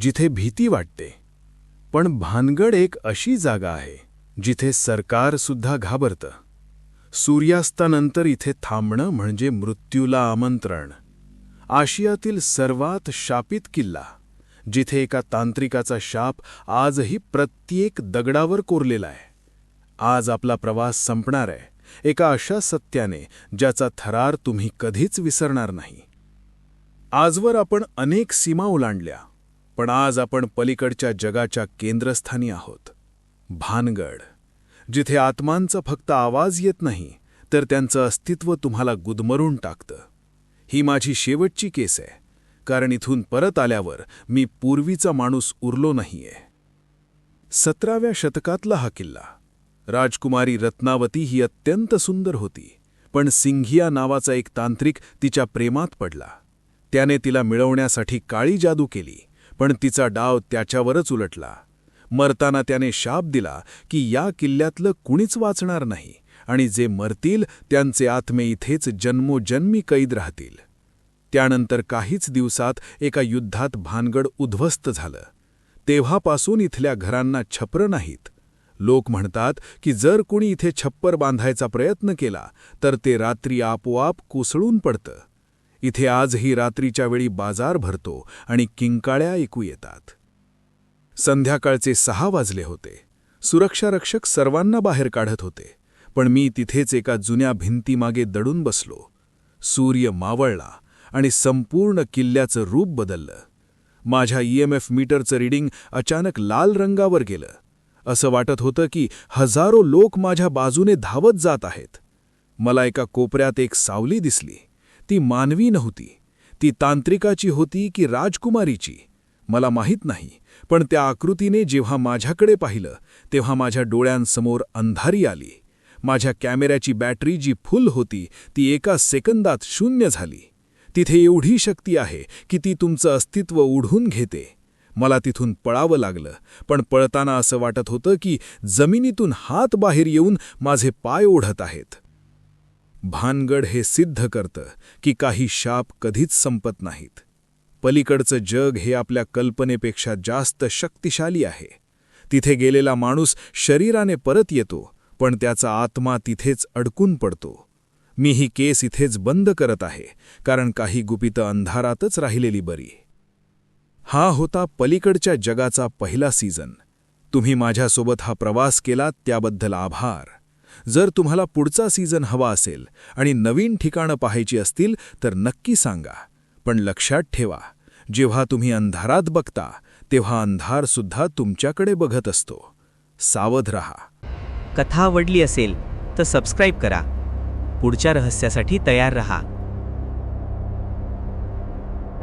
जिथे भीती वाटते. पण भानगड एक अशी जागा आहे जिथे सरकार सुद्धा घाबरतं. सूर्यास्तानंतर इथे थांबणं म्हणजे मृत्यूला आमंत्रण. आशियातील सर्वात शापित किल्ला जिथे एका तांत्रिकाचा शाप आजही प्रत्येक दगडावर कोरलेला आहे. आज आपला प्रवास संपणार आहे एका अशा सत्याने ज्याचा थरार तुम्ही कधीच विसरणार नाही. आजवर आपण अनेक सीमा ओलांडल्या. पण आज आपण पलीकडच्या जगाच्या केंद्रस्थानी आहोत. भानगड. जिथे आत्मांचा फक्त आवाज येत नाही तर त्यांचं अस्तित्व तुम्हाला गुदमरून टाकतं. ही माझी शेवटची केस आहे. कारण इथून परत आल्यावर मी पूर्वीचा माणूस उरलो नाहीये. सतराव्या शतकातला हा किल्ला. राजकुमारी रत्नावती ही अत्यंत सुंदर होती पण सिंघिया नावाचा एक तांत्रिक तिच्या प्रेमात पडला. त्याने तिला मिळवण्यासाठी काळी जादू केली पण तिचा डाव त्याच्यावरच उलटला. मरताना त्याने शाप दिला की या किल्ल्यातलं कुणीच वाचणार नाही आणि जे मरतील त्यांचे आत्मे इथेच जन्मोजन्मी कैद राहतील. त्यानंतर काहीच दिवसात एका युद्धात भानगड उद्ध्वस्त झालं. तेव्हापासून इथल्या घरांना छप्र नाहीत. लोक म्हणतात की जर कुणी इथे छप्पर बांधायचा प्रयत्न केला तर ते रात्री आपोआप कोसळून पडतं. इथे आजही रात्रीच्या वेळी बाजार भरतो आणि किंकाळ्या ऐकू येतात. संध्याकाळचे सहा वाजले होते. सुरक्षारक्षक सर्वांना बाहेर काढत होते पण मी तिथेच एका जुन्या भिंतीमागे दडून बसलो. सूर्य मावळला आणि संपूर्ण किल्ल्याचं रूप बदललं. माझ्या ईएमएफ मीटरचं रिडिंग अचानक लाल रंगावर गेलं. असं वाटत होतं की हजारो लोक माझ्या बाजूने धावत जात आहेत. मला एका कोपऱ्यात एक सावली दिसली. ती मानवी नव्हती. ती तांत्रिकाची होती की राजकुमारीची. मला माहीत नाही पण त्या आकृतीने जेव्हा माझ्याकडे पाहिलं तेव्हा माझ्या डोळ्यांसमोर अंधारी आली. माझ्या कॅमेऱ्याची बॅटरी जी फुल होती ती एका सेकंदात शून्य झाली. तिथे एवढी शक्ती आहे की ती तुमचं अस्तित्व उढून घेते. मला तिथून पळावं लागलं पण पळताना असं वाटत होतं की जमिनीतून हात बाहेर येऊन माझे पाय ओढत आहेत. भानगड हे सिद्ध करतं की काही शाप कधीच संपत नाहीत. पलीकडचं जग हे आपल्या कल्पनेपेक्षा जास्त शक्तिशाली आहे. तिथे गेलेला माणूस शरीराने परत येतो पण त्याचा आत्मा तिथेच अडकून पडतो. मी ही केस इथेच बंद करत आहे कारण काही गुपितं अंधारातच राहिलेली बरी. हा होता पलीकडच्या जगाचा पहिला सीझन. तुम्ही माझ्यासोबत हा प्रवास केलात त्याबद्दल आभार. जर तुम्हाला पुढचा सीझन हवा असेल आणि नवीन ठिकाणं पाहायची असतील तर नक्की सांगा. पण लक्षात ठेवा जेव्हा तुम्ही अंधारात बघता तेव्हा अंधारसुद्धा तुमच्याकडे बघत असतो. सावध रहा. कथा आवडली असेल तर सबस्क्राईब करा. पुढच्या रहस्यासाठी तयार रहा.